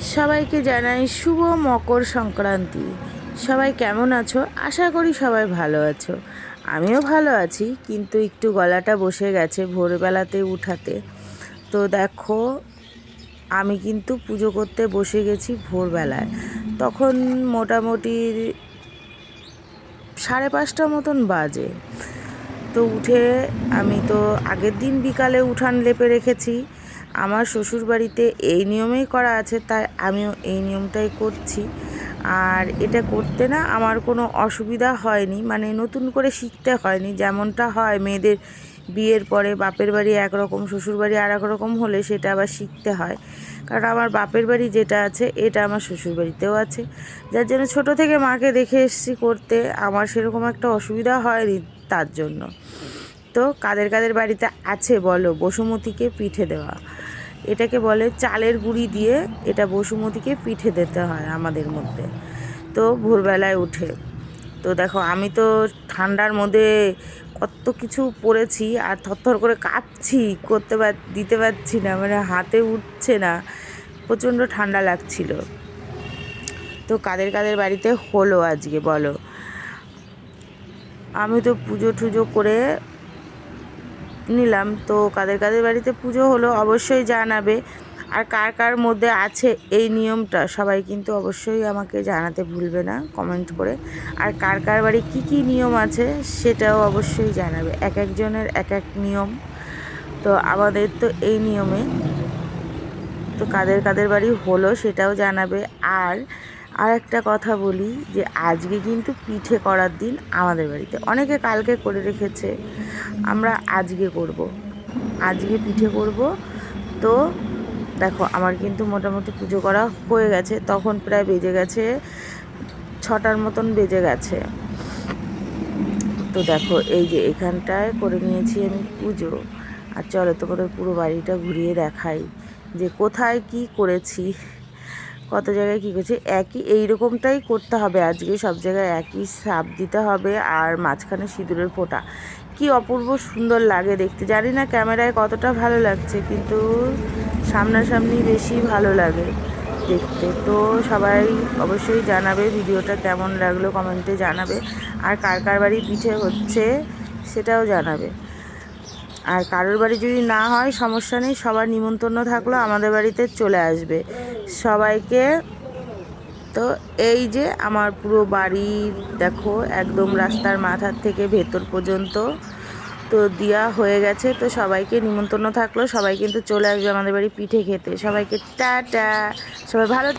সবাইকে জানাই শুভ মকর সংক্রান্তি। সবাই কেমন আছো? আশা করি সবাই ভালো আছো। আমিও ভালো আছি, কিন্তু একটু গলাটা বসে গেছে ভোরবেলাতে উঠাতে। তো দেখো, আমি কিন্তু পুজো করতে বসে গেছি ভোরবেলায়। তখন মোটামুটি সাড়ে পাঁচটা মতন বাজে। তো উঠে আমি তো আগের দিন বিকালে উঠান লেপে রেখেছি। আমার শ্বশুর বাড়িতে এই নিয়মেই করা আছে, তাই আমিও এই নিয়মটাই করছি। আর এটা করতে না আমার কোনো অসুবিধা হয়নি মানে নতুন করে শিখতে হয়নি। যেমনটা হয় মেয়েদের বিয়ের পরে বাপের বাড়ি একরকম শ্বশুর বাড়ি আর রকম হলে সেটা আবার শিখতে হয়। কারণ আমার বাপের বাড়ি যেটা আছে, এটা আমার শ্বশুর বাড়িতেও আছে। যার জন্য ছোটো থেকে মাকে দেখে এসেছি করতে, আমার সেরকম একটা অসুবিধা হয়নি তার জন্য। তো কাদের কাদের বাড়িতে আছে বলো? বসুমতীকে পিঠে দেওয়া। এটাকে বলে চালের গুঁড়ি দিয়ে এটা বসুমতীকে পিঠে দিতে হয় আমাদের মধ্যে। তো ভোরবেলায় উঠে। তো দেখো, আমি তো ঠান্ডার মধ্যে কত কিছু পরেছি আর থরথর করে কাঁপছি, করতে পার, দিতে পারছি না মানে হাতে উঠছে না। প্রচণ্ড ঠান্ডা লাগছিল। তো কাদের কাদের বাড়িতে হলো আজকে বলো? আমি তো পুজো টুজো করে নিলাম। তো কাদের কাদের বাড়িতে পুজো হলো অবশ্যই জানাবে। আর কার কার মধ্যে আছে এই নিয়মটা সবাই কিন্তু অবশ্যই আমাকে জানাতে ভুলবে না কমেন্ট করে। আর কার কার বাড়ি কী কী নিয়ম আছে সেটাও অবশ্যই জানাবে। এক একজনের এক এক নিয়ম। তো আমাদের তো এই নিয়মে তো কাদের কাদের বাড়ি হলো সেটাও জানাবে। আর আর একটা কথা বলি যে আজকে কিন্তু পিঠে করার দিন আমাদের বাড়িতে। অনেকে কালকে করে রেখেছে, আমরা আজকে করব। আজকে পিঠে করব। তো দেখো, আমার কিন্তু মোটামুটি পুজো করা হয়ে গেছে, তখন প্রায় বেজে গেছে, ছটার মতন বেজে গেছে। তো দেখো, এই যে এখানটায় করে নিয়েছি আমি পুজো। আর চলো তোমাদের পুরো বাড়িটা ঘুরিয়ে দেখাই যে কোথায় কি করেছি। কত জায়গায় কী করছি? একই এই রকমটাই করতে হবে আজকে। সব জায়গায় একই সাপ দিতে হবে আর মাঝখানে সিঁদুরের ফোঁটা। কি অপূর্ব সুন্দর লাগে দেখতে। জানি না ক্যামেরায় কতটা ভালো লাগছে, কিন্তু সামনাসামনি বেশি ভালো লাগে দেখতে। তো সবাই অবশ্যই জানাবে ভিডিওটা কেমন লাগল, কমেন্টে জানাবে। আর কার কার বাড়ি পিঠে হচ্ছে সেটাও জানাবে। আর কারোর বাড়ি যদি না হয়, সমস্যা নেই, সবার নিমন্ত্রণ থাকল, আমাদের বাড়িতে চলে আসবে। সবাইকে। তো এই যে আমার পুরো বাড়ি, দেখো, একদম রাস্তার মাথার থেকে ভেতর পর্যন্ত। তো দেওয়া হয়ে গেছে, তো সবাইকে নিমন্ত্রণ থাকল। সবাই কিন্তু চলে আসবে আমাদের বাড়ি পিঠে খেতে। সবাইকে টাটা। সবাই ভালো